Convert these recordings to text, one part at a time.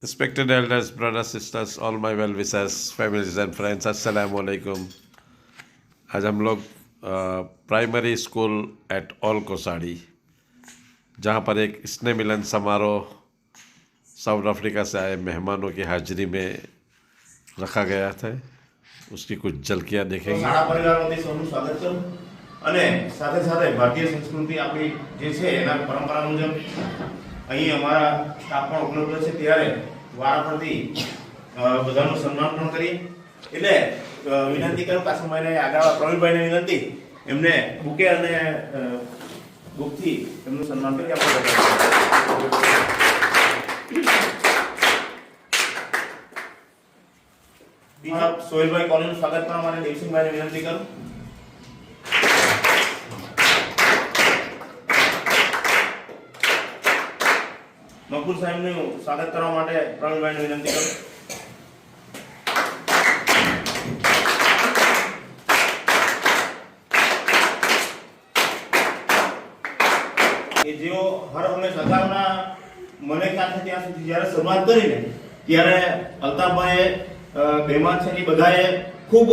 Respected elders, brothers, sisters, all my well wishers, families and friends, अस्सलाम वालेकुम आज हम लोग primary school at all Kosadi जहाँ पर एक स्नेह मिलन समारोह साउथ अफ्रीका से आए मेहमानों की हाजिरी में रखा गया था उसकी कुछ झलकियाँ તો देखेंगे શાળા પરિવાર વતી સૌનું સ્વાગત કરું અને સાથે સાથે ભારતીય સંસ્કૃતિ આપણી જે છે એના પરંપરા મુજબ અહીં અમારા સ્ટાફ પણ ઉપલબ્ધ છે ત્યારે વારાફરતી પરથી બધાનું સન્માન પણ કરીએ એટલે વિનંતી કરું કાસમભાઈને આગળ પ્રવીણભાઈને વિનંતી, એમને બુકે અને બુકથી એમનું સન્માન કરી આપણે સોહેલભાઈ કોલેજનું સ્વાગત કરવા માટે દેવસિંહભાઈને વિનંતી કરું. મકબૂલ સાહેબનું સ્વાગત કરવા માટે પ્રવીણભાઈને વિનંતી કરું. કે જેઓ હર હંમેશ અગાઉના મને સાથે ત્યાં સુધી જ્યારે શરૂઆત કરીને ત્યારે અલ્તાફભાઈએ બેમાન છે એ બધાએ ખૂબ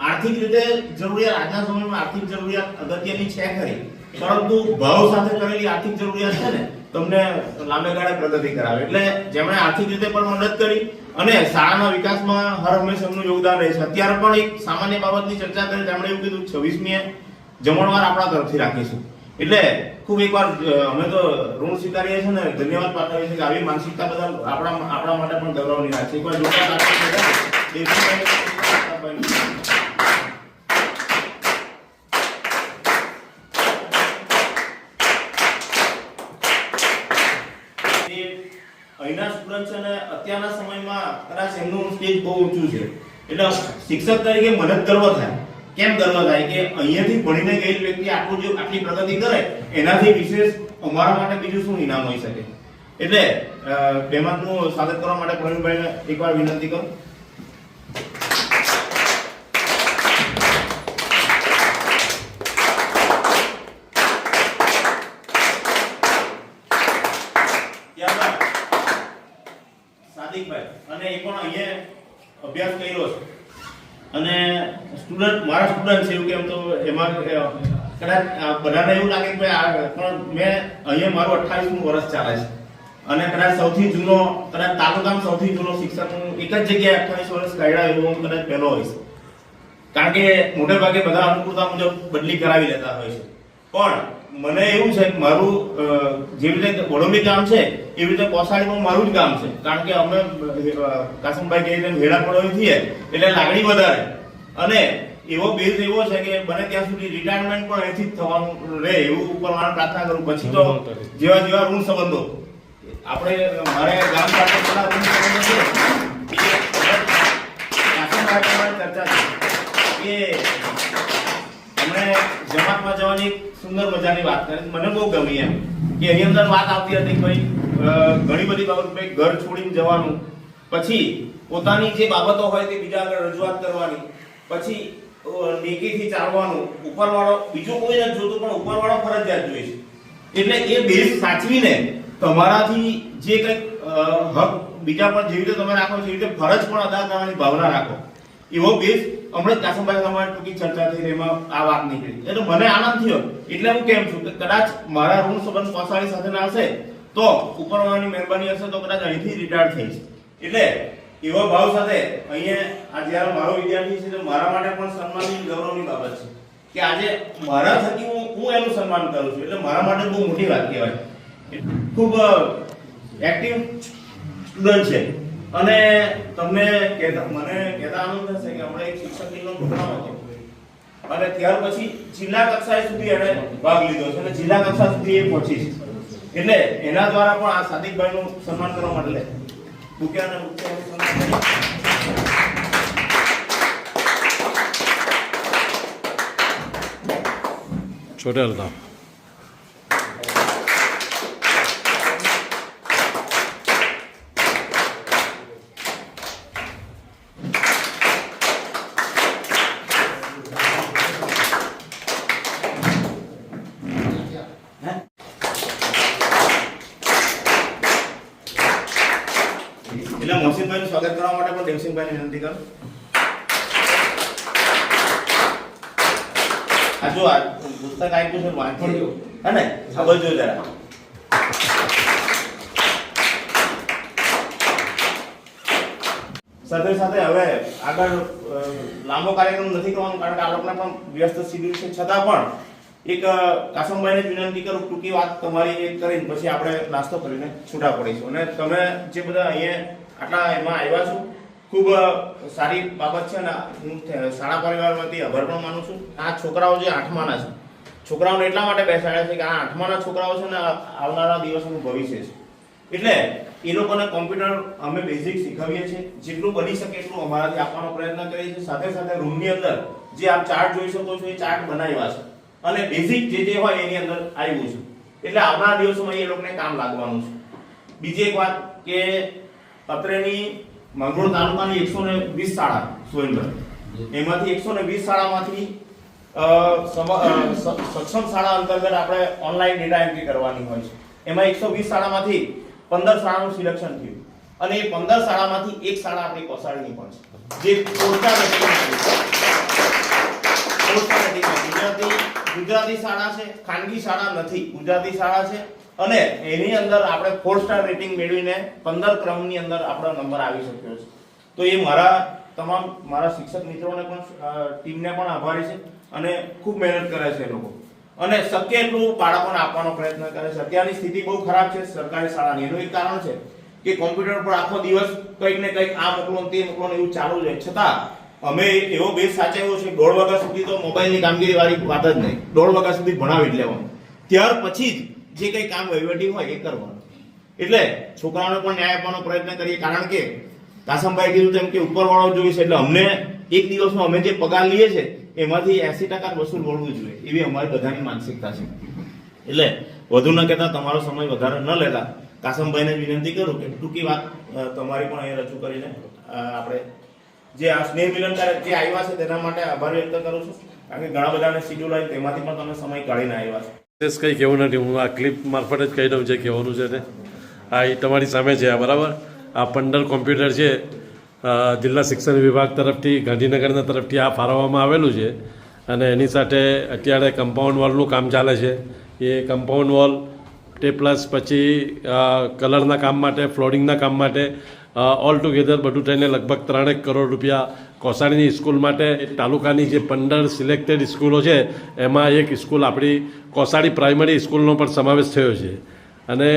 આર્થિક રીતે જરૂરિયાત, આજના સમયમાં આર્થિક જરૂરિયાત અગત્યની છે ખરી. પરંતુ ભાવ સાથે કરેલી આર્થિક જરૂરિયાત છે ને તમને લાંબે ગાળે પ્રગતિ કરાવે. એટલે જેમણે આર્થિક રીતે પણ મદદ કરી અને શાળાના વિકાસમાં હર હંમેશ એમનું યોગદાન રહે છે અત્યારે પણ એક સામાન્ય બાબતની ચર્ચા કરી, તેમણે એવું કીધું છવ્વીસમીએ જમણવાર આપણા તરફથી રાખીશું. એટલે ખૂબ એકવાર અમે તો ઋણ સ્વીકારીએ છીએ ને, ધન્યવાદ પાઠવીએ છીએ કે આવી માનસિકતા બધા આપણા આપણા માટે પણ ગૌરવની વાત છે. એકવાર જોરદાર સ્ટુડન્ટ છે ને અત્યારના સમયમાં કદાચ એમનું સ્ટેજ બહુ ઊંચું છે. એટલે શિક્ષક તરીકે મને ગર્વ થાય. કેમ ગર્વ થાય? કે અહીંયાથી ભણીને ગયેલ વ્યક્તિ આટલું જો આટલી પ્રગતિ કરે, એનાથી વિશેષ અમારા માટે બીજું શું ઇનામ હોઈ શકે? એટલે બેમાં બેમાનનું સ્વાગત કરવા માટે પ્રવીણભાઈને એકવાર વિનંતી કરું ત્યારબાદ સાદિકભાઈ અને એ પણ અહીંયા અભ્યાસ કર્યો છે. અને સ્ટુડન્ટ મારા સ્ટુડન્ટ છે એવું કેમ તો એમાં કદાચ બધાને એવું લાગે કે ભાઈ પણ મેં અહીંયા મારું અઠ્ઠાવીસમું વર્ષ ચાલે છે. અને કદાચ સૌથી જૂનો, કદાચ તાલુકામાં સૌથી જૂનો શિક્ષક હું એક જ જગ્યાએ અઠ્ઠાવીસ વર્ષ કાઢ્યા એવો હું કદાચ પહેલો હોઈશ કારણ કે મોટે ભાગે બધા અનુકૂળતા મુજબ બદલી કરાવી લેતા હોય છે. પણ મને એવું છે કે મારું જેવી રીતે વડોલી ગામ છે એવી રીતે કોસાડીમાં મારું જ ગામ છે. કારણ કે અમે કાસમભાઈ કહી છે વેડા પડોઈ થઈએ એટલે લાગણી વધારે. અને એવો બેઝ એવો છે કે બને ત્યાં સુધી રિટાયરમેન્ટ પણ અહીંથી જ થવાનું રહે એવું ઉપર મારે પ્રાર્થના કરું. પછી તો જેવા જેવા ઋણ સંબંધો. આપણે મારે ગામ સાથે પેલા ઋણ સંબંધો છે. ચર્ચા છે. કે એમણે જમાતમાં જવાની સુંદર મજાની વાત કરી. મને બહુ ગમી એમ. કે એની અંદર વાત આવતી હતી ભાઈ ઘણી બધી બાબત, ભાઈ, ઘર છોડીને જવાનું. પછી પોતાની જે બાબતો હોય તે બીજા આગળ રજૂઆત કરવાની. પછી નેકીથી ચાલવાનું. ઉપરવાળો, બીજું કોઈ નથી જોતું, પણ ઉપરવાળો ફરજિયાત જોઈએ છે. એટલે એ બેઝ સાચવીને તમારાથી જે કંઈક હક બીજા પણ જેવી રીતે તમે રાખો છો એવી રીતે ફરજ પણ અદા કરવાની ભાવના રાખો. એવો બેઝ હમણાં જ કાસમભાઈ અમારી ટૂંકી ચર્ચા થઈ, એમાં આ વાત નીકળી. એટલે મને આનંદ થયો. એટલે હું કેમ છું? કે કદાચ મારા ઋણ સંબંધ કોસાળી સાથે ના હશે, તો ઉપરવાળાની મહેરબાની હશે તો કદાચ અહીંથી રિટાયર થઈશ. એટલે એવા ભાવ સાથે અહીંયા, આ જ્યારે મારો વિદ્યાર્થી છે, તો મારા માટે પણ સન્માનની ગૌરવની બાબત છે. કે આજે મારા થકી હું હું એનું સન્માન કરું છું. એટલે મારા માટે બહુ મોટી વાત કહેવાય. ખૂબ એક્ટિવ સ્ટુડન્ટ છે. અને તમને કહેતા, મને કહેતા આનંદ થશે કે હમણાં એક શિક્ષક દિનનો પ્રોગ્રામ હતો. અને ત્યાર પછી જિલ્લા કક્ષાએ સુધી એને ભાગ લીધો છે અને જિલ્લા કક્ષા સુધી એ પહોંચી છે. એટલે એના દ્વારા પણ આ સાદિકભાઈનું સન્માન કરવા માટે અને સન્માન કરીએ. દેવસિંહભાઈનું સ્વાગત કરવા માટે પણ દેવસિંહભાઈને વિનંતી કરું. આ આ પુસ્તક આપ્યું છે વાંચી લો અને સમજો જરા. સાથે સાથે હવે આગળ લાંબો કાર્યક્રમ નથી કરવાનો, કારણ કે આ લોકોને પણ વ્યસ્ત શિબિર છે. છતાં પણ એક કાસમભાઈને વિનંતી કરું, ટૂંકી વાત તમારી એક કરીને પછી આપણે નાસ્તો કરીને છૂટા પડીશું. અને તમે જે બધા અહીંયા આટલા એમાં આવ્યા છું. ખૂબ સારી બાબત છે અને હું શાળા પરિવારમાંથી આભાર પણ માનું છું. આ છોકરાઓ જે આઠમાના છે, છોકરાઓને એટલા માટે બેસાડ્યા છે કે આ આઠમાના છોકરાઓ છે ને આવનારા દિવસોનું ભવિષ્ય છે. એટલે એ લોકોને કોમ્પ્યુટર અમે બેઝિક શીખવીએ છીએ. જેટલું બની શકે એટલું અમારાથી આપવાનો પ્રયત્ન કરીએ છીએ. સાથે સાથે રૂમની અંદર જે આપ ચાર્ટ જોઈ શકો છો, એ ચાર્ટ બનાવ્યા છે. અને બેઝિક જે જે હોય એની અંદર આવ્યું છે. એટલે આવનારા દિવસોમાં એ લોકોને કામ લાગવાનું છે. બીજી એક વાત કે અત્રેની મંગળોળ તાલુકાની એકસો ને વીસ શાળા સુરેન્દ્ર. એમાંથી એકસો ને વીસ શાળામાંથી સક્ષમ શાળા અંતર્ગત આપણે ઓનલાઈન ડેટા એન્ટ્રી કરવાની હોય છે. એમાં એકસો વીસ શાળામાંથી પંદર શાળાનું સિલેક્શન થયું. અને એ પંદર શાળામાંથી એક શાળા આપણી કોસાળની પણ છે. જે ગુજરાતી શાળા છે, ખાનગી શાળા નથી. ગુજરાતી શાળા છે. અને એની અંદર આપણે ફોર સ્ટાર રેટિંગ મેળવીને પંદર ક્રમની અંદર આપણો નંબર આવી શક્યો છે. તો એ મારા તમામ મારા શિક્ષક મિત્રોને પણ ટીમને પણ આભારી છે અને ખૂબ મહેનત કરે છે એ લોકો. અને શક્ય એટલું બાળકોને આપવાનો પ્રયત્ન કરે છે. અત્યારની સ્થિતિ બહુ ખરાબ છે, સરકારી શાળાની. એનું એક કારણ છે કે કોમ્પ્યુટર પર આખો દિવસ કંઈક ને કંઈક આ મોકલો તે મોકલો એવું ચાલુ રહે. છતાં, અમે એવો બેસ સાચવ્યો છે, દોઢ વાગ્યા સુધી તો મોબાઈલની કામગીરી વાળી વાત જ નહીં. દોઢ વાગ્યા સુધી ભણાવી જ લેવાનું. ત્યાર પછી જ જે કંઈ કામ વહીવટી હોય, એ કરવાનું. એટલે છોકરાઓને પણ ન્યાય આપવાનો પ્રયત્ન કરીએ. કારણ કે કાસમભાઈ કીધું તેમ કે ઉપરવાળો જોઈએ છે એટલે અમને એક દિવસનો અમે જે પગાર લઈએ છે, એમાંથી એસી ટકા વસૂલ વળવું જોઈએ. એવી અમારી બધાની માનસિકતા છે. એટલે વધુ ન કહેતા, તમારો સમય વધારે ન લેતા. કાસમભાઈને વિનંતી કરું કે ટૂંકી વાત તમારી પણ અહીંયા રજૂ કરીને આપણે જે આ સ્નેહ મિલન જે આવ્યા છે, તેના માટે આભાર વ્યક્ત કરું છું. કારણ કે ઘણા બધાને શિડ્યુલ હોય તેમાંથી પણ તમે સમય કાઢીને આવ્યા છો. વિશેષ કંઈ કહેવું નથી. હું આ ક્લિપ મારફત જ કહી દઉં જે કહેવાનું છે તે. આ એ તમારી સામે છે, આ બરાબર? આ પંદર કોમ્પ્યુટર છે જિલ્લા શિક્ષણ વિભાગ તરફથી, ગાંધીનગરના તરફથી આ ફાળવવામાં આવેલું છે. અને એની સાથે અત્યારે કમ્પાઉન્ડ વોલનું કામ ચાલે છે. એ કમ્પાઉન્ડ વોલ તે પ્લસ પછી કલરના કામ માટે ફ્લોરિંગના કામ માટે ઓલ ટુગેધર બધું થઈને લગભગ ત્રણેક કરોડ રૂપિયા કોસાણીની સ્કૂલ માટે તાલુકાની જે પંદર સિલેક્ટેડ સ્કૂલો છે, એમાં એક સ્કૂલ આપણી કોસાડી પ્રાઇમરી સ્કૂલનો પણ સમાવેશ થયો છે. અને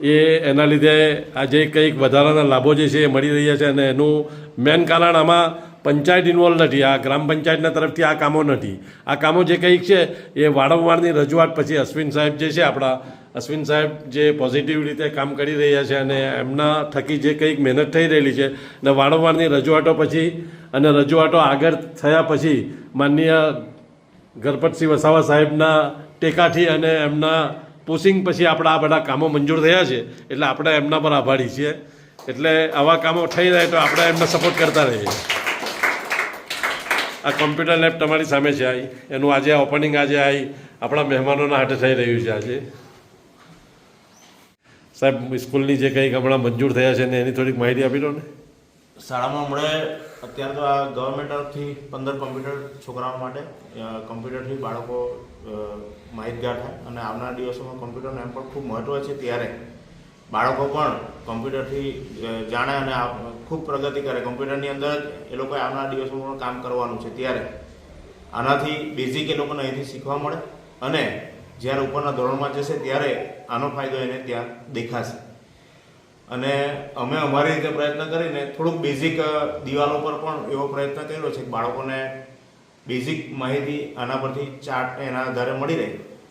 એ એના લીધે આજે કંઈક વધારાના લાભો જે છે એ મળી રહ્યા છે અને એનું મેન કારણ આમાં પંચાયત ઇન્વોલ્વ નથી. આ ગ્રામ પંચાયતના તરફથી આ કામો નથી. આ કામો જે કંઈક છે એ વારંવારની રજૂઆત પછી અશ્વિન સાહેબ જે છે આપણા અશ્વિન સાહેબ જે પોઝિટિવ રીતે કામ કરી રહ્યા છે અને એમના થકી જે કંઈક મહેનત થઈ રહેલી છે અને વારંવારની રજૂઆતો પછી અને રજૂઆતો આગળ થયા પછી માનનીય ગરપતસિંહ વસાવા સાહેબના ટેકાથી અને એમના પોસિંગ પછી આપણા આ બધા કામો મંજૂર થયા છે. એટલે આપણે એમના પર આભારી છીએ. એટલે આવા કામો થઈ રહે તો આપણે એમને સપોર્ટ કરતા રહીએ. આ કોમ્પ્યુટર લેબ તમારી સામે છે આવી એનું આજે ઓપનિંગ આજે આવી આપણા મહેમાનોના હાથે થઈ રહ્યું છે આજે. સાહેબ, સ્કૂલની જે કંઈક હમણાં મંજૂર થયા છે ને એની થોડીક માહિતી આપી દો ને. શાળામાં હમણાં અત્યારે તો આ ગવર્મેન્ટ તરફથી પંદર કોમ્પ્યુટર છોકરાઓ માટે કમ્પ્યુટરથી બાળકો માહિતગાર થાય અને આવનારા દિવસોમાં કોમ્પ્યુટરનું એમ પણ ખૂબ મહત્ત્વ છે ત્યારે. બાળકો પણ કોમ્પ્યુટરથી જાણે અને ખૂબ પ્રગતિ કરે. કોમ્પ્યુટરની અંદર જ એ લોકોએ આવનારા દિવસોમાં પણ કામ કરવાનું છે ત્યારે. આનાથી બેઝિક એ લોકોને અહીંથી શીખવા મળે અને જ્યારે ઉપરના ધોરણમાં જશે ત્યારે આનો ફાયદો એને ત્યાં દેખાશે. અને અમે અમારી રીતે પ્રયત્ન કરીને થોડુંક બેઝિક દિવાલો પર પણ એવો પ્રયત્ન કર્યો છે કે બાળકોને બેઝિક માહિતી આના પરથી ચાર્ટ એના આધારે મળી રહે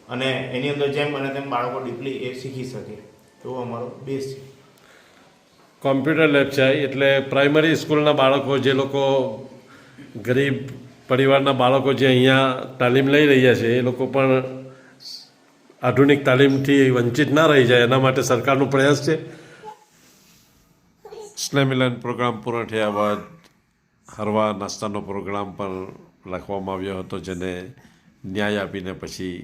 અને એની અંદર જેમ બને તેમ બાળકો ડીપલી એ શીખી શકે. એવો અમારો બેઝ છે. કોમ્પ્યુટર લેબ છે. એટલે પ્રાઇમરી સ્કૂલના બાળકો, જે લોકો ગરીબ પરિવારના બાળકો જે અહીંયા તાલીમ લઈ રહ્યા છે, એ લોકો પણ આધુનિક તાલીમથી વંચિત ના રહી જાય, એના માટે સરકારનો પ્રયાસ છે. સ્નેમિલન પ્રોગ્રામ પૂર્ણ થયા બાદ હરવા નાસ્તાનો પ્રોગ્રામ પણ રાખવામાં આવ્યો હતો, જેને ન્યાય આપીને પછી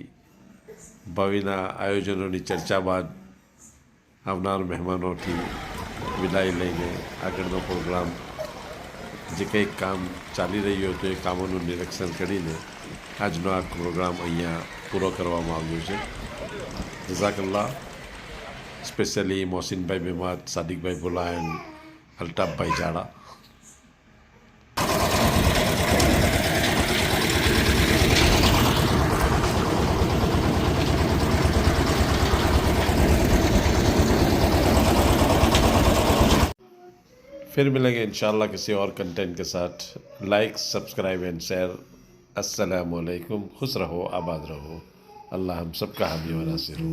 ભાવિના આયોજનોની ચર્ચા બાદ આવનાર મહેમાનોથી વિદાય લઈને આગળનો પ્રોગ્રામ જે કંઈક કામ ચાલી રહ્યું હતું એ કામોનું નિરીક્ષણ કરીને આજનો આ પ્રોગ્રામ અહીંયા પૂરો કરવામાં આવ્યો છે. જઝાકલ્લા, સ્પેશિયલી મોહસિનભાઈ મેમાદ સાદિકભાઈ ભુલા એન્ડ અલ્તાફભાઈ જાડા फिर मिलेंगे इंशाल्लाह किसी और कंटेंट के साथ लाइक सब्सक्राइब एंड शेयर अस्सलाम वालेकुम खुश रहो आबाद रहो अल्लाह हम सबका हामी और नासिर हो